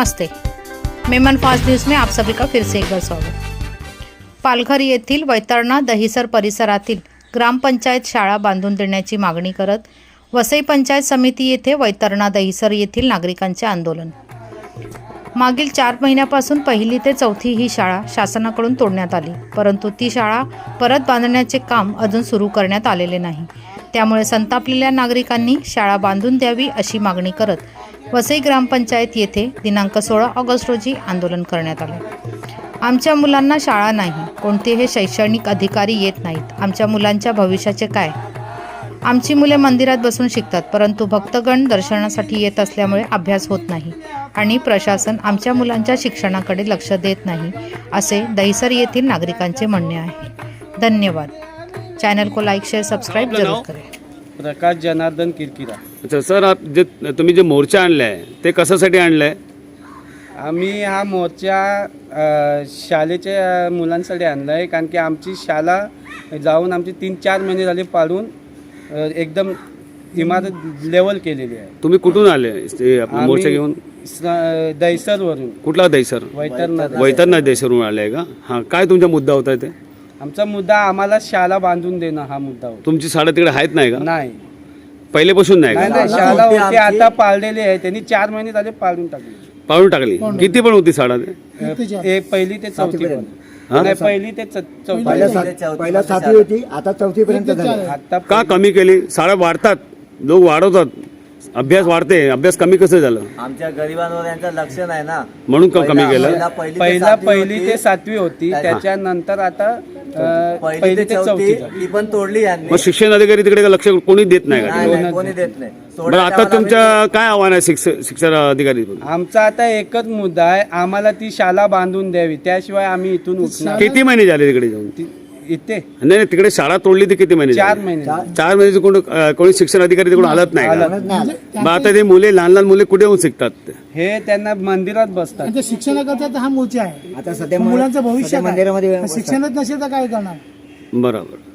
नमस्ते. Memon fast news में आप सभी का फिर से एक बार स्वागत. पालघर येथील वैतरणा दहिसर परिसरातील ग्रामपंचायत शाळा बांधून देण्याची मागणी करत वसई पंचायत समिती येथे वैतरणा दहिसर येथील नागरिकांचे आंदोलन. मागील चार महिन्यापासून पहिली ते चौथी ही शाळा शासनाकडून तोडण्यात आली परंतु ती शाळा परत बांधण्याचे काम अजून सुरू करण्यात आलेले नाही. त्यामुळे संतापलेल्या नागरिकांनी शाळा बांधून द्यावी अशी मागणी करत वसई ग्रामपंचायत येथे दिनांक सोळा ऑगस्ट रोजी आंदोलन करण्यात आले. आमच्या मुलांना शाळा नाही कोणतेही शैक्षणिक अधिकारी येत नाहीत. आमच्या मुलांच्या भविष्याचे काय? आमची मुले मंदिरात बसून शिकतात परंतु भक्तगण दर्शनासाठी येत असल्यामुळे अभ्यास होत नाही आणि प्रशासन आमच्या मुलांच्या शिक्षणाकडे लक्ष देत नाही असे दहिसर येथील नागरिकांचे म्हणणे आहे. धन्यवाद. चॅनल को लाईक शेअर सबस्क्राईब जरूर करें प्रकाश जनार्दन किरकिरा. अच्छा सर आप जे तुम्ही जे मोर्चा आणलाय ते कशासाठी आणलाय? आम्ही हा मोर्चा अ, शाळेच्या मुलांसाठी आणला आहे कारण की आमची शाळा जाऊन आमची तीन चार महिने झाले पाडून अ, एकदम इमारत लेवल केलेली आहे. तुम्ही कुठून आले ते आपला मोर्चा आम्ही घेऊन? स- दहिसरवरून. कुठला देश सर वैतरणा वैतरनाथ देशवरून आले का? हां काय तुमचा मुद्दा होता ते? आमचा मुद्दा आम्हाला शाळा बांधून देणं हा मुद्दा होता. तुमची शाळा तिकडे आहेत नाही का? नाही. पहिलेपासून नाही नाही का? नाही शाळा होती आता पाळलेली आहे. त्यांनी चार महिने झाले पाळून टाकली. पाळून टाकली. किती पण होती शाळा ते? पहिली ते चौथी पण हा? नाही पहिली ते च- चौथी पहिल्या सात- पहिल्या सातवी होती. आता चौथी पर्यंत झाली. आता का कमी केली? शाळा वाढतात. लोक वाढवतात. अभ्यास वाढते. अभ्यास कमी कसं झालं? आमच्या गरिबांवर यांचं लक्ष नाही ना. म्हणून का कमी केलं? पहिला पहिली ते पहिला सातवी पहिली होती. ते सातवी होती. त्याच्यानंतर आता पहिली ते चौथी ती पण तोडली यांनी. मग शिक्षण अधिकारी तिकडे का लक्ष कोणी देत नाही का? नाही, नाही, कोणी देत नाही. बरं आता आम्हाला तुमच्या काय आव्हान आहे शिक्षण शिक्षण अधिकारी? आमचा आता एकच मुद्दा आहे आम्हाला ती शाळा बांधून द्यावी. त्याशिवाय आम्ही इथून उठणार किती महिने झाले तिकडे जाऊन? इथे नाही नाही, तिकडे शाळा तोडली ती किती महिने चार? महिने चार महिन्याचे कोण कोणी शिक्षण अधिकारी तिकडून हलत नाही का? मग आता ते मुले लहान लहान मुले कुठे येऊन शिकतात हे त्यांना मंदिरात बसतात त्यांच्या शिक्षणाकरता तर हा मोर्चा आहे आता सध्या मुलांचं भविष्य सध्या काय? मंदिरामध्ये शिक्षणच नसेल तर काय करणार बरोबर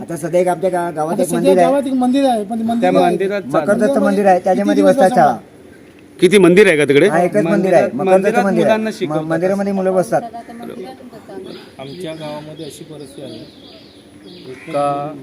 आता सध्या एक आमच्या गा- गावात आता एक सध्या मंदिर आहे गावात एक मंदिर आहे पण ते त्या मंदिर आहे. मंदिरात. मकरदत्त मंदिर आहे त्याच्यामध्ये किती बसतात शाळा किती मंदिर आहे का तिकडे? हा एकच मंदिर आहे. मंदिरात- मकरदत्त मंदिरात मंदिर मुलांना आहे शिकवतात. म- मंदिरामध्ये मुलं बसतात. आमच्या गावामध्ये अशी परिस्थिती आहे. का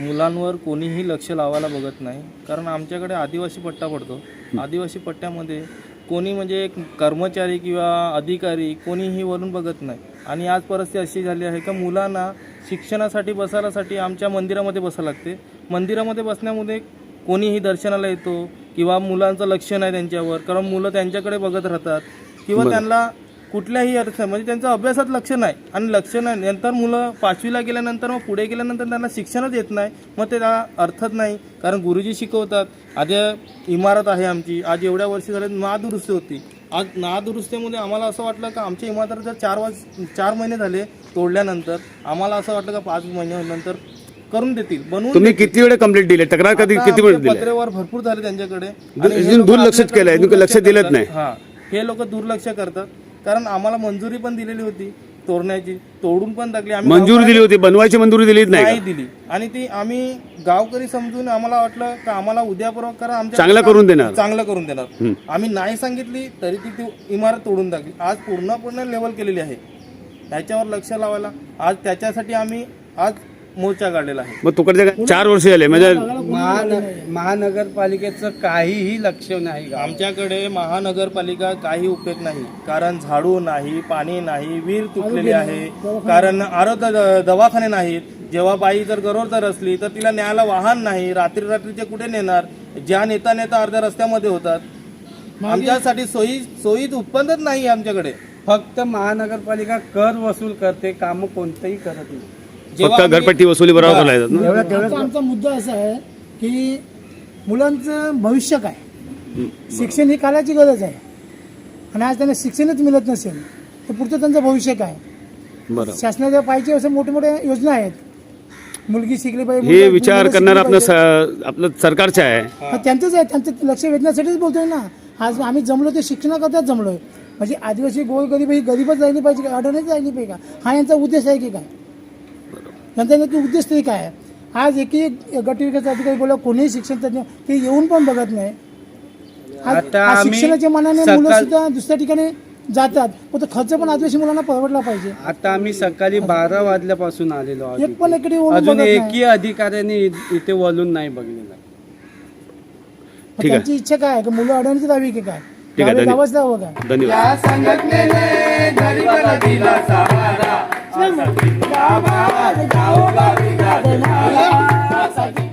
मुलांवर कोणीही लक्ष लावायला बघत नाही. कारण आमच्याकडे आदिवासी पट्टा पडतो. आदिवासी पट्ट्यामध्ये कोणी म्हणजे एक कर्मचारी किंवा अधिकारी कोणीही वरून बघत नाही. आणि आज परिस्थिती अशी झाली आहे का मुलांना शिक्षणासाठी बसायलासाठी आमच्या मंदिरामध्ये बसावं लागते. मंदिरामध्ये बसण्यामध्ये कोणीही दर्शनाला येतो किंवा मुलांचं लक्ष नाही त्यांच्यावर कारण मुलं त्यांच्याकडे बघत राहतात. किंवा त्यांना कुठल्याही अर्थ म्हणजे त्यांचं अभ्यासात लक्ष नाही. आणि लक्ष नाही नंतर मुलं पाचवीला गेल्यानंतर मग पुढे गेल्यानंतर त्यांना शिक्षणच येत नाही मग ते अर्थच नाही. कारण गुरुजी शिकवतात आज इमारत आहे आमची आज एवढ्या वर्षी झाले नादुरुस्ती होती. आज नादुरुस्तीमध्ये आम्हाला असं वाटलं का आमच्या इमारत जर चार वाज चार महिने झाले तोडल्यानंतर आम्हाला असं वाटलं का पाच महिन्यानंतर करून देतील. बनवून तुम्ही किती वेळ कंप्लेंट दिली? तक्रार कधी आता किती वेळ आमच्या दिली? पत्रेवर भरपूर झाले त्यांच्याकडे. दु- आणि हे इथून लोकं दुर्लक्षित आपल्याकडे केलंय, लक्ष दुर्लक्ष दिलंच करतात. नाही. हा. हे लोक दुर्लक्ष करतात. कारण आम्हाला मंजुरी पण दिलेली होती तोडण्याची तोडून पण टाकली. आम्ही मंजुरी दिली होती. बनवायची मंजुरी दिलीच नाही नाही का? दिली. आणि ती आम्ही गावकरी समजून आम्हाला वाटलं का आम्हाला उद्या परवा करा. आमच्या चांगलं करून देणार. चांगलं करून देणार. आम्ही नाही सांगितली तरी ती ती इमारत तोडून टाकली. आज पूर्णपणे लेवल केलेली आहे. त्याच्यावर लक्ष लावायला. आज त्याच्यासाठी आम्ही आज मोर्चा काढलेला आहे. मग तुकडच्या काय- चार वर्ष झाले म्हणजे महान महानगरपालिकेचं काहीही लक्ष नाही. गावात. आमच्याकडे महानगरपालिका काही उपयोग नाही. कारण झाडू नाही पाणी नाही विहीर तुटलेली आहे. कारण आरोग्य द- दवाखाने नाहीत. जेव्हा बाई जर गरोदर असली तर तिला न्यायला वाहन नाही. रात्री रात्रीचे कुठे नेणार? ज्या नेता नेता अर्ध्या रस्त्यामध्ये होतात. आमच्यासाठी सोयी सोयीत उत्पन्नच नाही आमच्याकडे. फक्त महानगरपालिका कर वसूल करते काम कोणतंही करत नाही. फक्त घरपट्टी वसुली बरोबर बोलायचं ना? आमचा आमचा मुद्दा असा आहे की मुलांचं भविष्य काय? शिक्षण ही काळाची गरज आहे. आणि आज त्यांना शिक्षणच मिळत नसेल तर पुढचं त्यांचं भविष्य काय? बरं. शासनाच्या पाहिजे असे मोठे मोठे योजना आहेत. मुलगी शिकली पाहिजे हे मुलगा- विचार मुलगा करणार शिकली आपलं पाहिजे. स- आपलं सरकारचं आहे. हा, त्यांचंच आहे त्यांचं लक्ष वेधण्यासाठीच बोलतोय ना. आज आम्ही जमलो ते शिक्षणाकरताच जमलोय. म्हणजे आदिवासी गोर गरीब ही गरीबच राहिली पाहिजे का अडणच राहिली पाहिजे का? हा यांचा उद्देश आहे की काय? यांचा नक्की उद्देश तरी काय आहे? आज एकही गट विकास अधिकारी बोला कोणीही शिक्षण तज्ञ ते येऊन पण बघत नाही. आज- आता आज आम्ही शिक्षणाच्या मनाने मुलं सकाळ- सुद्धा दुसऱ्या ठिकाणी जातात. पण तो खर्च पण आदिवासी मुलांना परवडला पाहिजे. आता आम्ही सकाळी बारा वाजल्यापासून आलेलो आहोत एक पण इथे. इकडे वळून अजून बघत नाही. एकही अधिकाऱ्याने इ- इथे वळून नाही बघलेलं मग ठीक आहे. त्यांची इच्छा काय आहे? की मुलं अडवणीची दावी की काय? ठीक आहे, गावी धन्यवाद. गावाच द्यावं काय धन्यवाद. गावात गावोगावी गाजणार.